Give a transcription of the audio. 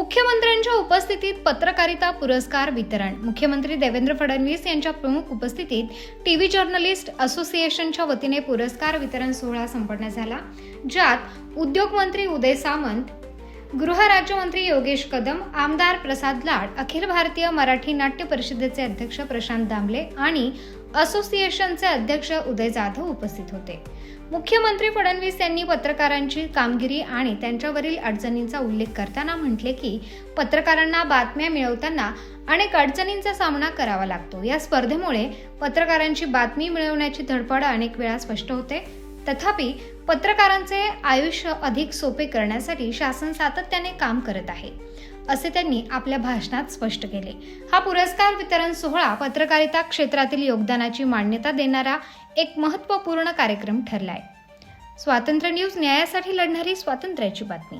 मुख्यमंत्र्यांच्या उपस्थितीत पत्रकारिता पुरस्कार वितरण. मुख्यमंत्री देवेंद्र फडणवीस यांच्या प्रमुख उपस्थितीत टी व्ही जर्नलिस्ट असोसिएशनच्या वतीने पुरस्कार वितरण सोहळा संपन्न झाला ज्यात उद्योगमंत्री उदय सामंत गृहराज्यमंत्री योगेश कदम आमदार प्रसाद लाड अखिल भारतीय मराठी नाट्य परिषदेचे अध्यक्ष प्रशांत दामले आणि असोसिएशनचे अध्यक्ष उदय जाधव उपस्थित होते. मुख्यमंत्री फडणवीस यांनी पत्रकारांची कामगिरी आणि त्यांच्यावरील अडचणींचा उल्लेख करताना म्हटले की पत्रकारांना बातम्या मिळवताना अनेक अडचणींचा सामना करावा लागतो. या स्पर्धेमुळे पत्रकारांची बातमी मिळवण्याची धडपड अनेक वेळा स्पष्ट होते. तथापि पत्रकारांचे आयुष्य अधिक सोपे करण्यासाठी शासन सातत्याने काम करत आहे असे त्यांनी आपल्या भाषणात स्पष्ट केले. हा पुरस्कार वितरण सोहळा पत्रकारिता क्षेत्रातील योगदानाची मान्यता देणारा एक महत्त्वपूर्ण कार्यक्रम ठरलाय. स्वातंत्र्य न्यूज न्यायासाठी लढणारी स्वातंत्र्याची बातमी.